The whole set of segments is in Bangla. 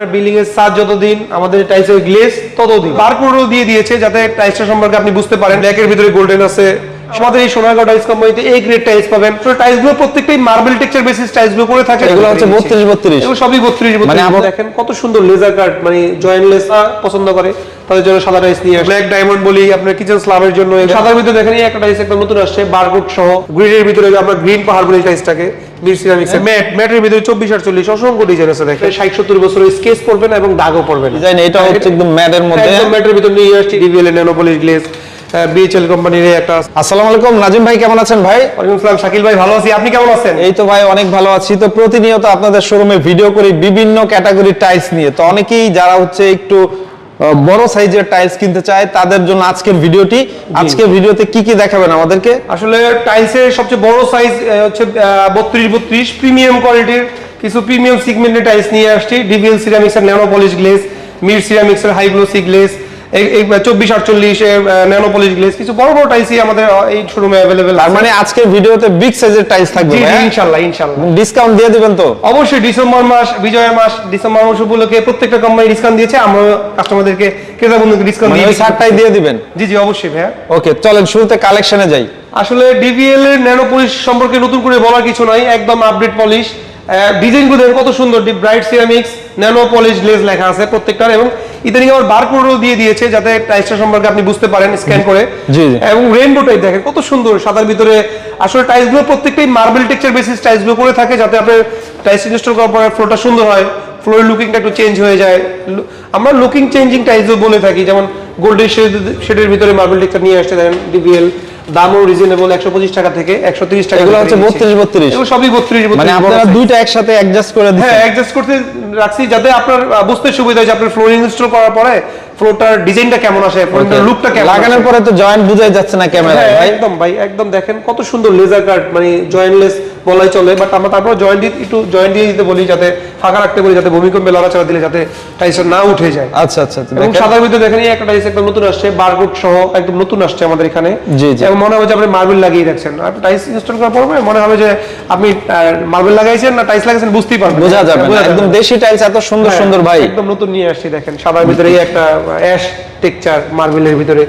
বিল্ডিং এর সাজ যতদিন আমাদের গ্লেজ ততদিন। বারকোডও দিয়ে দিয়েছে যাতে টাইলসটা সম্পর্কে আপনি বুঝতে পারেন। ব্ল্যাকের ভিতরে গোল্ডেন আছে। আমাদের এই সোনারগাঁও টাইলস কোম্পানিতে এই গ্রেড টাইলস পাবেন। তো টাইলসগুলো প্রত্যেকটাই মার্বেল টেক্সচার বেসিস টাইলসগুলো করে থাকে। এগুলো হচ্ছে 32 32 এগুলো সবই বত্রিশ মানে মানে আবার- দেখেন কত সুন্দর লেজার কাট মানে জয়েন্টলেস পছন্দ করে। তাদের জন্য সাদা টাইলস নিয়ে ব্ল্যাক ডায়মন্ড বলি আপনার কিচেন স্ল্যাবের জন্য। সাদার ভিতরে দেখেন এই একটা টাইলস একদম নতুন আসছে বারকোড সহ। গ্রিনের ভিতরে আমরা গ্রিন পাহাড় বলি টাইলসটাকে বীর সিরামিক্স ম্যাট ম্যাটের ভিতরে চব্বিশ আটচল্লিশ অসংখ্য ডিজাইন আছে দেখেন। ষাট সত্তর বছরের স্কেচ পড়বে না এবং দাগও পড়বে না। ডিজাইন এটা হচ্ছে একদম ম্যাটের মধ্যে। একদম ম্যাটের ভিতরে নিয়ে আসছি ডিভিএল ন্যানোপলিশ গ্লেজ বিএচএল কোম্পানির একটা আসসালামু আলাইকুম নাজিম ভাই কেমন আছেন ভাই? ওয়ালাইকুম আসসালাম শাকিল ভাই ভালো আছি আপনি কেমন আছেন? এই তো ভাই অনেক ভালো আছি। তো প্রতিনিয়ত আপনাদের শোরুমে ভিডিও করি বিভিন্ন ক্যাটাগরির টাইলস নিয়ে। তো অনেকেই যারা হচ্ছে একটু বড় সাইজের টাইলস কিনতে চায় তাদের জন্য আজকের ভিডিওটি। আজকের ভিডিওতে কি কি দেখাবেন আমাদেরকে? আসলে টাইলসের সবচেয়ে বড় সাইজ হচ্ছে বত্রিশ বত্রিশ প্রিমিয়াম কোয়ালিটির কিছু প্রিমিয়াম সিগমেন্টের টাইলস নিয়ে আসছি। ডিভিএল সিরামিক্স এর nano polish glaze Mir ceramics এর হাই গ্লোসি গ্লেজ এই চব্বিশ আটচল্লিশ ন্যানো পলিশ গ্লেজ কিছু বড় বড় টাইলসই আমাদের এই শোরুমে অ্যাভেলেবেল তার মানে আজকের ভিডিওতে বিগ সাইজের টাইলস থাকবে ডিসকাউন্ট দিয়ে দিবেন তো? অবশ্যই ডিসেম্বর মাস বিজয়ের মাস ডিসেম্বর মাস উপলক্ষে প্রত্যেকটা কোম্পানি ডিসকাউন্ট দিয়েছে আমরা কাস্টমারদেরকে ক্রেতা বন্ধুকে ডিসকাউন্ট মানে দিয়ে ছাড়টাই দিয়ে দিবেন? জি জি অবশ্যই ভাইয়া। ওকে চলেন শুরুতে কালেকশনে যাই। আসলে ডিভিএল এর ন্যানো পলিশ সম্পর্কে নতুন করে বলার কিছু নাই একদম আপডেট পলিশ ডিজাইনগুলো দেখেন কত সুন্দর deep bright ceramics nano polish glaze লেখা আছে প্রত্যেকটার এবং ইদানিং আবার বারকোডও দিয়ে দিয়েছে যাতে টাইলসটা সম্পর্কে আপনি বুঝতে পারেন স্ক্যান করে। জি, জি। এবং রেইনবো টাইপ দেখেন কত সুন্দর সাদার ভিতরে আসলে টাইলসগুলো প্রত্যেকটাই মার্বেল টেক্সচার বেসিস টাইলসগুলো করে থাকে যাতে আপনার টাইলস ইনস্টল করার পরে ফ্লোরটা সুন্দর হয় ফ্লোরের লুকিংটা একটু চেঞ্জ হয়ে যায়। আমরা লুকিং চেঞ্জিং টাইলসও বলে থাকি যেমন গোল্ডেন শেডের ভিতরে মার্বেল টেক্সচার নিয়ে আসছে দেখেন ডিভিএল দামও রিজনেবল একশো পঁচিশ টাকা থেকে একশো তিরিশ টাকা এগুলো হচ্ছে। 32 32 এগুলো সবই বত্রিশ মানে আপনারা দুইটা একসাথে অ্যাডজাস্ট করে হ্যাঁ অ্যাডজাস্ট করতে রাখছি যাতে আপনার বুঝতে সুবিধা হয় যে আপনার ফ্লোর ইনস্টল করার পরে ফ্লোরটার ডিজাইনটা কেমন আসে ফ্লোরটার লুকটা কেমন লাগানোর পরে তো জয়েন্ট বুঝাই যাচ্ছে না ক্যামেরায় ভাই। একদম ভাই একদম দেখেন কত সুন্দর লেজার কাট মানে জয়েন্টলেস বলাই চলে বাট আমরা তারপর জয়েন্ট একটু জয়েন্ট দিয়ে দিতে বলি যাতে ফাঁকা রাখতে বলি যাতে ভূমিকম্পে লড়াচড়া দিলে যাতে টাইসন না উঠে যায়। আচ্ছা আচ্ছা আচ্ছা, এবং সাদার ভিতরে দেখেন একটা টাইস একদম নতুন আসছে বারকোড সহ একদম নতুন আসছে আমাদের এখানে। এবং মনে হবে যে আপনি মার্বেল লাগিয়ে রাখছেন আপনি টাইস ইনস্টল করার পর মনে হবে যে আপনি মার্বেল লাগাইছেন না টাইস লাগাইছেন বুঝতেই পারবেন। বোঝা যাবে একদম দেশি টাইলস এত সুন্দর হ্যাঁ, সুন্দর ভাই। একদম নতুন নিয়ে আসছি দেখেন সাদার ভিতরে এই একটা অ্যাশ টেক্সচার মার্বেলের ভিতরে।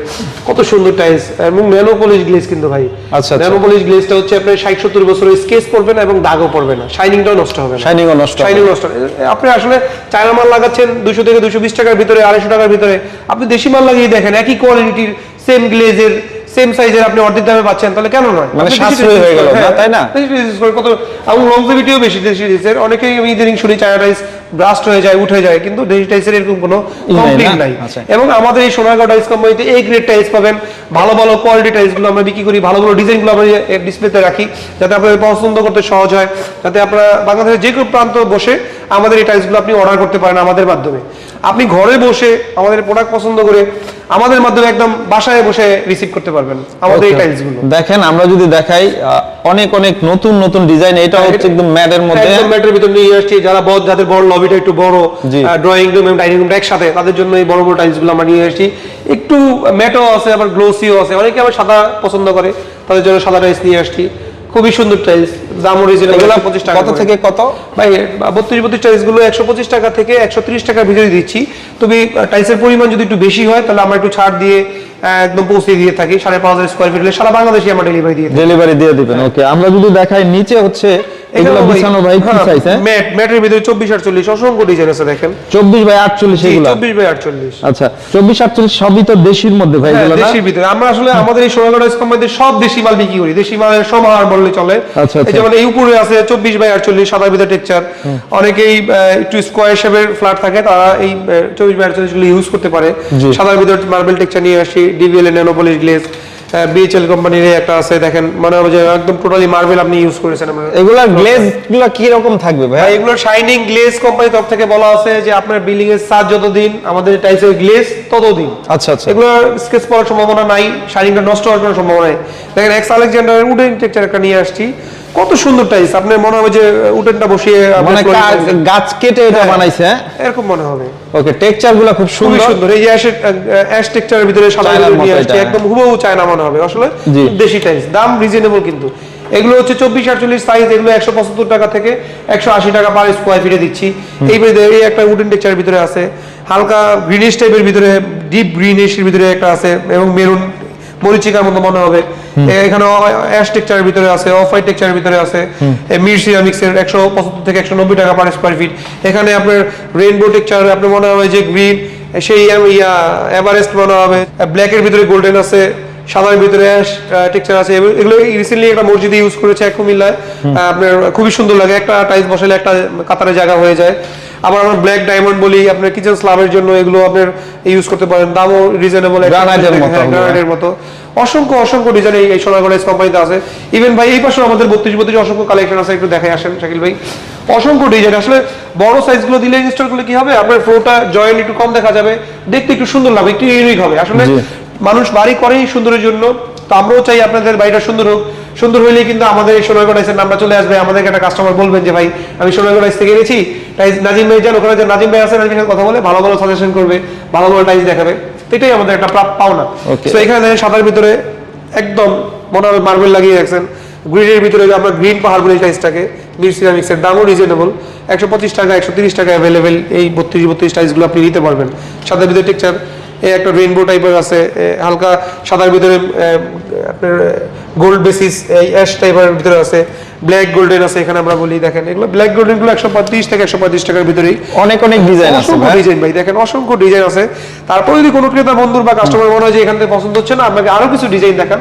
কত সুন্দর টাইলস এবং মেলোপলিশ গ্লেজ কিন্তু ভাই। আচ্ছা, আচ্ছা। ন্যানো পলিশ গ্লেজটা হচ্ছে আপনার ষাট সত্তর বছরের স্কেচ পড়বে না এবং দাগও পড়বে না। শাইনিংটাও নষ্ট হবে না। শাইনিং ও নষ্ট শাইনিং নষ্ট হবে। আপনি আসলে চায়না মাল লাগাচ্ছেন দুশো থেকে দুশো বিশ টাকার ভিতরে আড়াইশো টাকার ভিতরে। আপনি দেশি মাল লাগিয়ে দেখেন একই কোয়ালিটির সেম গ্লেজের সেম সাইজের আপনি অর্ধেক দামে পাচ্ছেন তাহলে কেন নয়? মানে সাশ্রয়ী হয়ে গেল, হ্যাঁ, না, তাই না? কত এবং লংজিভিটিও বেশি দেশি অনেকেই আমি ইদানিং শুনি চায়না টাইস ব্রাস্ট হয়ে যায় উঠে যায় কিন্তু দেশি টাইসের এরকম কোনো কমপ্লেন নাই। আচ্ছা। এবং আমাদের এই সোনারগাঁও টাইলস কোম্পানিতে এই গ্রেড টাইলস পাবেন। ভালো ভালো কোয়ালিটি টাইলসগুলো আমরা বিক্রি করি ভালো ভালো ডিজাইনগুলো আমরা ডিসপ্লেতে রাখি যাতে আপনাদের পছন্দ করতে সহজ হয় যাতে আপনারা বাংলাদেশের যে কোনো প্রান্ত বসে আমাদের এই টাইলসগুলো আপনি অর্ডার করতে পারেন আমাদের মাধ্যমে। আপনি ঘরে বসে আমাদের প্রোডাক্ট পছন্দ করে আমাদের মাধ্যমে একদম বাসায় বসে রিসিভ করতে পারবেন আমাদের এই Okay. টাইলসগুলো। দেখেন আমরা যদি দেখাই অনেক অনেক নতুন নতুন ডিজাইন এটা হচ্ছে একদম ম্যাটের মধ্যে। একদম ম্যাটের ভিতর নিয়ে আসছি যারা বড় যাদের বড় লবিটা একটু বড় ড্রয়িং রুম এবং ডাইনিং রুমটা একসাথে তাদের জন্য এই বড় বড় টাইলসগুলো আমরা নিয়ে আসছি। একটু ম্যাটও আছে আবার গ্লোসিও আছে। অনেকে আবার সাদা পছন্দ করে তাদের জন্য সাদা টাইলস নিয়ে আসছি। খুবই সুন্দর টাইলস দাম অরিজিনাল এগুলা পঁচিশ টাকা কত থেকে কত? ভাই বত্রিশ বত্রিশ টাইলসগুলো একশো পঁচিশ টাকা থেকে একশো ত্রিশ টাকার ভিতরে দিচ্ছি। তবে টাইলসের পরিমাণ যদি একটু বেশি হয় তাহলে আমরা একটু ছাড় দিয়ে একদম পৌঁছে দিয়ে থাকি। সাড়ে পাঁচ হাজার স্কোয়ার ফিট সারা বাংলাদেশে আমরা ডেলিভারি দিয়ে ডেলিভারি দিয়ে দিবেন ওকে আমরা যদি দেখাই নিচে হচ্ছে এগুলো বিছানো ভাই কি সাইজ হ্যাঁ? ম্যাট ম্যাটের ভিতরে চব্বিশ আটচল্লিশ অসংখ্য ডিজাইন আছে দেখেন। চব্বিশ বাই আটচল্লিশ এগুলো। চব্বিশ বাই আটচল্লিশ। আচ্ছা চব্বিশ আটচল্লিশ সবই তো দেশির মধ্যে ভাই হ্যাঁ এগুলো না? দেশির ভিতরে। আমরা আসলে আমাদের এই সোনাগড় কোম্পানিতে সব দেশি মাল বিক্রি করি। দেশি মালের সমাহার বললে চলে। আচ্ছা, এই আচ্ছা। যেমন এই উপরে আছে চব্বিশ বাই আটচল্লিশ সাদা ভিতরে টেক্সচার অনেকেই একটু স্কোয়ার শেপের ফ্ল্যাট থাকে তারা এই চব্বিশ বাই আটচল্লিশগুলো ইউজ করতে পারে। সাদার ভিতরে মার্বেল টেক্সচার নিয়ে আসি ডিভিএল ন্যানোপলিশ গ্লেজ বিএচএল কোম্পানির একটা আছে দেখেন মনে হবে যে একদম টোটালি মার্বেল আপনি ইউজ করেছেন আপনারা। এগুলার গ্লেজগুলো কি রকম থাকবে ভাই? ভাই এগুলো শাইনিং গ্লেজ কোম্পানি তরফ থেকে বলা আছে যে আপনার বিল্ডিং এর সাজ যতদিন আমাদের টাইলসের গ্লেজ ততদিন। আচ্ছা আচ্ছা। এগুলো স্কেচ পড়ার সম্ভাবনা নাই শাইনিংটা নষ্ট হওয়ার কোনো সম্ভাবনা নাই। দেখেন এক্স আলেকজান্ডারের উডেন টেক্সচার একটা নিয়ে আসছি। কত সুন্দর টাইলস। আপনার মনে হবে যে উডেনটা বসিয়ে মানে। গাছ কেটে এটা হ্যাঁ। বানাইছে এরকম মনে হবে। ওকে টেক্সচারগুলা খুব সুন্দর। সুন্দর। এই যে অ্যাশের অ্যাশ টেক্সচারের ভিতরে সাদা নিয়ে মতো একদম হুবহু চায়না মনে হবে। আসলে দেশি টাইলস। দাম রিজনেবল কিন্তু। এগুলো হচ্ছে চব্বিশ আটচল্লিশ সাইজ এগুলো একশো পঁচাত্তর টাকা থেকে একশো আশি টাকা পার স্কোয়ার ফিটে দিচ্ছি। এই ভিতরে এই একটা উডেন টেক্সচারের ভিতরে আছে। হালকা গ্রিনিশ টাইপের ভিতরে ডিপ গ্রিনিশের ভিতরে একটা আছে এবং মেরুন মরিচিকার মতো মনে হবে। এখানে অ্যাশ টেক্সচারের ভিতরে আছে অফ হোয়াইট টেক্সচারের ভিতরে আছে মির সিরামিক্সের একশো পঁচাত্তর থেকে একশো নব্বই টাকা পার স্কোয়ার ফিট এখানে আপনার রেইনবো টেক্সচার আপনার মনে হবে যে গ্রিন সেই ইয়া এভারেস্ট মনে হবে। ব্ল্যাকের ভিতরে গোল্ডেন আছে সাদার ভিতরে টেক্সচার আছে। এগুলো রিসেন্টলি একটা মসজিদে ইউজ করেছে এক কুমিল্লায়। আপনার খুবই সুন্দর লাগে একটা টাইলস বসালে একটা কাতারে জায়গা হয়ে যায়। আবার আমরা ব্ল্যাক ডায়মন্ড বলি আপনার কিচেন স্ল্যাবের জন্য এগুলো আপনার ইউজ করতে পারেন। দামও রিজনেবল। গ্রানাইটের মতো অসংখ্য অসংখ্য ডিজাইন এই সোনাগড় কোম্পানিতে আছে। ইভেন ভাই এই পাশে আমাদের বত্রিশ বত্রিশ অসংখ্য কালেকশন আছে একটু দেখাই আসেন শাকিল ভাই। অসংখ্য ডিজাইন আসলে বড় সাইজগুলো দিলে ইনস্টল করলে কি হবে? আপনার ফ্লোটা জয়েন্ট একটু কম দেখা যাবে। দেখতে একটু সুন্দর লাগবে একটু ইউনিক হবে। আসলে মানুষ বাড়ি করেই সুন্দরের জন্য। তো আমরাও চাই আপনাদের বাড়িটা সুন্দর হোক। সুন্দর হইলে কিন্তু আমাদের এই সোনাগড় আইসের নামটা চলে আসবে। আমাদেরকে একটা কাস্টমার বলবেন যে ভাই আমি সোনাগড় আইস থেকে এনেছি। টাইস নাজিম ভাই যান ওখানে যে নাজিম ভাই আছে নাজিমের সাথে কথা বলে ভালো ভালো সাজেশন করবে ভালো ভালো টাইস দেখাবে। এটাই আমাদের একটা প্রাপ- পাওনা. তো এখানে দেখেন সাদার ভিতরে একদম মনে হবে মার্বেল লাগিয়ে রাখছেন। গ্রিনের ভিতরে আমরা গ্রিন পাহাড় বলি টাইসটাকে মির সিরামিক্সের দামও রিজনেবল একশো পঁচিশ টাকা একশো তিরিশ টাকা অ্যাভেলেবেল এই বত্রিশ বত্রিশ টাইসগুলো আপনি নিতে পারবেন। সাদার ভিতরে টেক্সচার একটা রেইনবো টাইপের আছে হালকা সাদার ভিতরে আপনার গোল্ড বেসিস এই অ্যাশ টাইপের ভিতরে আছে। ব্ল্যাক গোল্ডেন আছে এখানে আমরা বলি দেখেন এগুলো ব্ল্যাক গোল্ডেনগুলো একশো পঁয়ত্রিশ থেকে একশো পঁয়ত্রিশ টাকার ভিতরেই। অনেক অনেক ডিজাইন আছে ডিজাইন ভাই। দেখেন অসংখ্য ডিজাইন আছে। তারপরে যদি কোনো ক্রেতা বন্ধুর বা কাস্টমার মনে হয় যে এখান থেকে পছন্দ হচ্ছে না আপনাকে আরও কিছু ডিজাইন দেখান।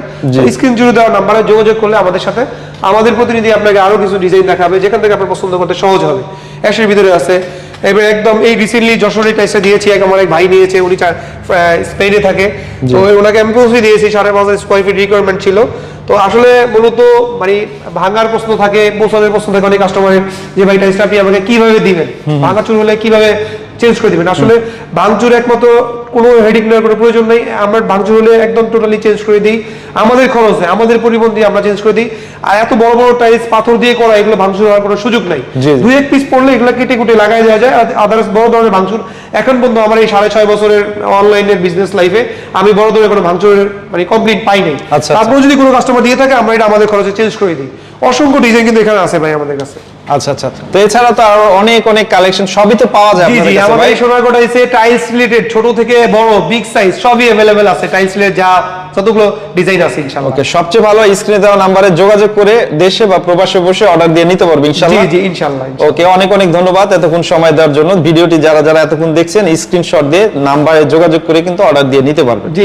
স্ক্রিন জুড়ে দেওয়া নাম্বারে যোগাযোগ করলে আমাদের সাথে আমাদের প্রতিনিধি আপনাকে আরও কিছু ডিজাইন দেখাবে যেখান থেকে আপনার পছন্দ করতে সহজ হবে। অ্যাশের ভিতরে আছে। এবার একদম এই রিসেন্টলি যশোরের টাইসে দিয়েছি এক আমার এক ভাই নিয়েছে উনি স্পেনে থাকে। তো ওনাকে আমি পৌঁছে দিয়েছি সাড়ে পাঁচ হাজার স্কোয়ার ফিট রিকোয়ারমেন্ট ছিল। তো আসলে মূলত মানে ভাঙার প্রশ্ন থাকে পৌঁছানোর প্রশ্ন থাকে অনেক কাস্টমারের যে ভাই টাইসটা আপনি আমাকে কীভাবে দিবেন? ভাঙাচুর হলে কীভাবে চেঞ্জ করে দিবেন? আসলে ভাঙচুর একমাত্র কোনো হেডিং নেওয়ার কোনো প্রয়োজন নেই। আমরা ভাঙচুর হলে একদম টোটালি চেঞ্জ করে দিই। আমাদের খরচে আমাদের পরিবহন দিয়ে আমরা চেঞ্জ করে দিই। আর এত বড় বড় টাইলস পাথর দিয়ে করা এগুলো ভাঙচুর হওয়ার কোনো সুযোগ নাই। দুই এক পিস পড়লে এগুলো কেটে কুটে লাগাই দেওয়া যায় আদার্স বড় ধরনের ভাঙচুর। এখন পর্যন্ত আমার এই সাড়ে ছয় বছরের অনলাইনের বিজনেস লাইফে আমি বড় ধরনের কোনো ভাঙচুরের মানে কমপ্লিট পাই নাই। আচ্ছা। তারপরে যদি কোনো কাস্টমার দিয়ে থাকে আমরা এটা আমাদের খরচে চেঞ্জ করে দিই। অসংখ্য ডিজাইন কিন্তু এখানে আছে ভাই আমাদের কাছে। আচ্ছা আচ্ছা। তো এছাড়া তো আরও অনেক অনেক কালেকশন সবই তো পাওয়া যায় জি আমাদের এই এসে টাইলস রিলেটেড ছোট থেকে বড় বিগ সাইজ সবই অ্যাভেলেবেল আছে। টাইলস রিলেটেড যা যতগুলো ডিজাইন আছে ইনশাআল্লাহ। ওকে সবচেয়ে ভালো স্ক্রিনে দেওয়া নম্বরে যোগাযোগ করে দেশে বা প্রবাসে বসে অর্ডার দিয়ে নিতে পারবে ইনশাআল্লাহ। জি জি ইনশাআল্লাহ ওকে অনেক অনেক ধন্যবাদ এতক্ষণ সময় দেওয়ার জন্য। ভিডিওটি যারা যারা এতক্ষণ দেখছেন স্ক্রিনশট দিয়ে নম্বরে যোগাযোগ করে কিন্তু অর্ডার দিয়ে নিতে পারবে জি